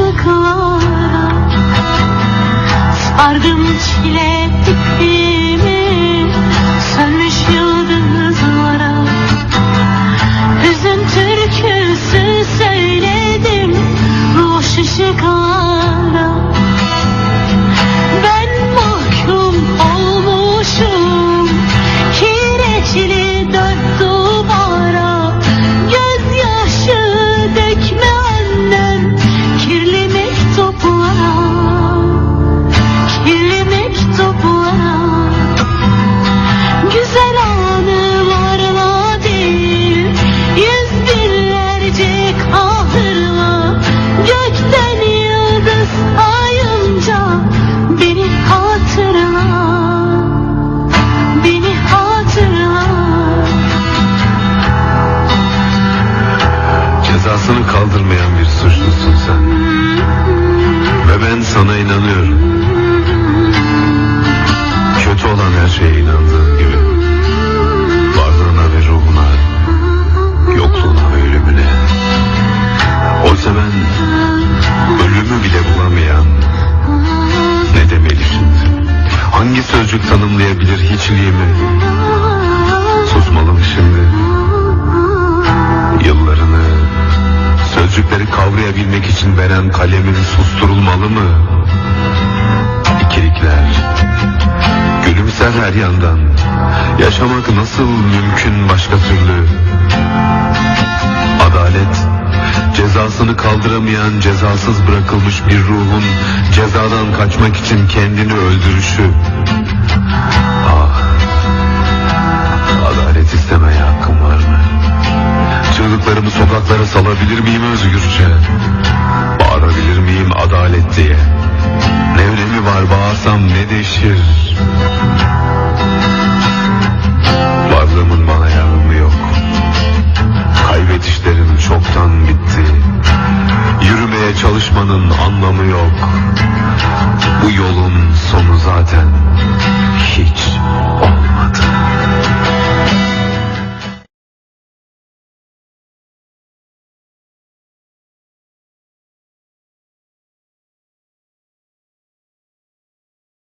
ışıklara Sardım çile mektuplara Güzel anılarla değil? Yüz binlerce Gökten yıldız ayınca Beni hatırla Beni hatırla. Cezasını kaldırmayan Hangi sözcük tanımlayabilir hiçliğimi? Susmalı mı şimdi? Yıllarını sözcükleri kavrayabilmek için veren kalemin susturulmalı mı? İkilikler gülümser her yandan. Yaşamak nasıl mümkün başka türlü? Cezasını kaldıramayan cezasız bırakılmış bir ruhun cezadan kaçmak için kendini öldürüşü. Ah, adalet istemeye hakkım var mı? Çığlıklarımı sokaklara salabilir miyim özgürce? Bağırabilir miyim adalet diye? Ne önemi var bağırsam ne değişir? Yolun sonu zaten hiç olmadı.